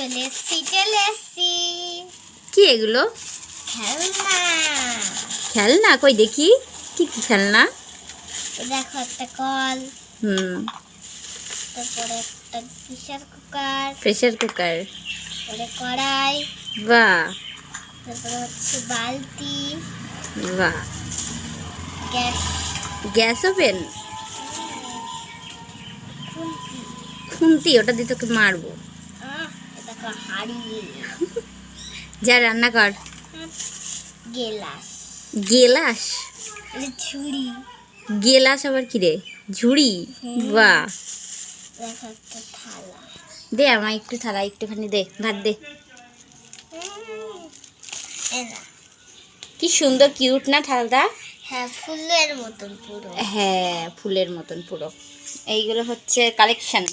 চলে এসছি চলে এসছি কি এগুলো? খেলনা। খেলনা? কই দেখি। কি কি খেলনা? দেখো একটা কল হুম। তারপরে একটা প্রেশার কুকার প্রেসার কুকার তারপরে কড়াই বাহ। তারপরে হচ্ছে বালতি বাহ। গ্যাস। Gas oven? খুন্তি। ওটা দিয়ে তোকে মারবো। যা রান্না কর। গেলাস। গেলাস? ছুরি গেলাস আবার কি রে? ঝুড়ি? থালা। দে আমায় একটু থালা একটুখানি দে ভাত দে। কি সুন্দর কিউট না থালাটা? হ্যাঁ ফুলের মতন পুরো। হ্যাঁ ফুলের মতন পুরো। এইগুলো হচ্ছে কালেকশন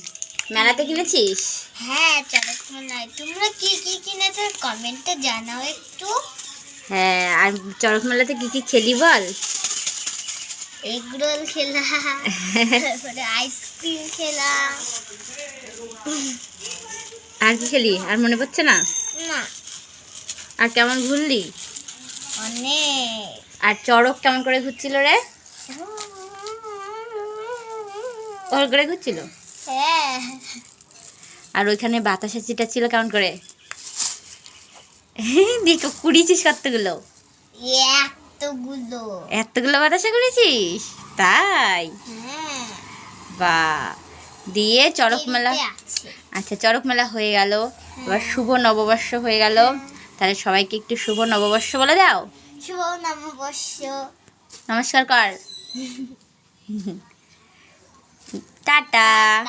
মেলাতে কিনেছিস? হ্যাঁ চড়ক মেলায় তোমরা কি কি কিনেছো? কমেন্টে জানাও একটু। হ্যাঁ আর চড়ক মেলাতে কি কি খেলি বল? এগ রোল খেলা তারপরে আইসক্রিম খেলা। আর কি খেলি? আর মনে পড়ছে না? না। আর কেমন ঘুরলি? অনেক। আর চড়ক কেমন করে ঘুরছিল রে? ওর করে ঘুরছিল? হ্যাঁ আর ওইখানে বাতাসা চিটা ছিল কেমন করে? দেখো কুড়িয়েছিস কতগুলো? এতগুলো। এতগুলো বাতাসা করেছিস তাই? হ্যাঁ। বা দিয়ে চড়ক মেলা আচ্ছা চড়ক মেলা হয়ে গেল। এবার শুভ নববর্ষ হয়ে গেল। তাহলে সবাইকে একটু শুভ নববর্ষ বলে দাও। শুভ নববর্ষ। নমস্কার কর। 大大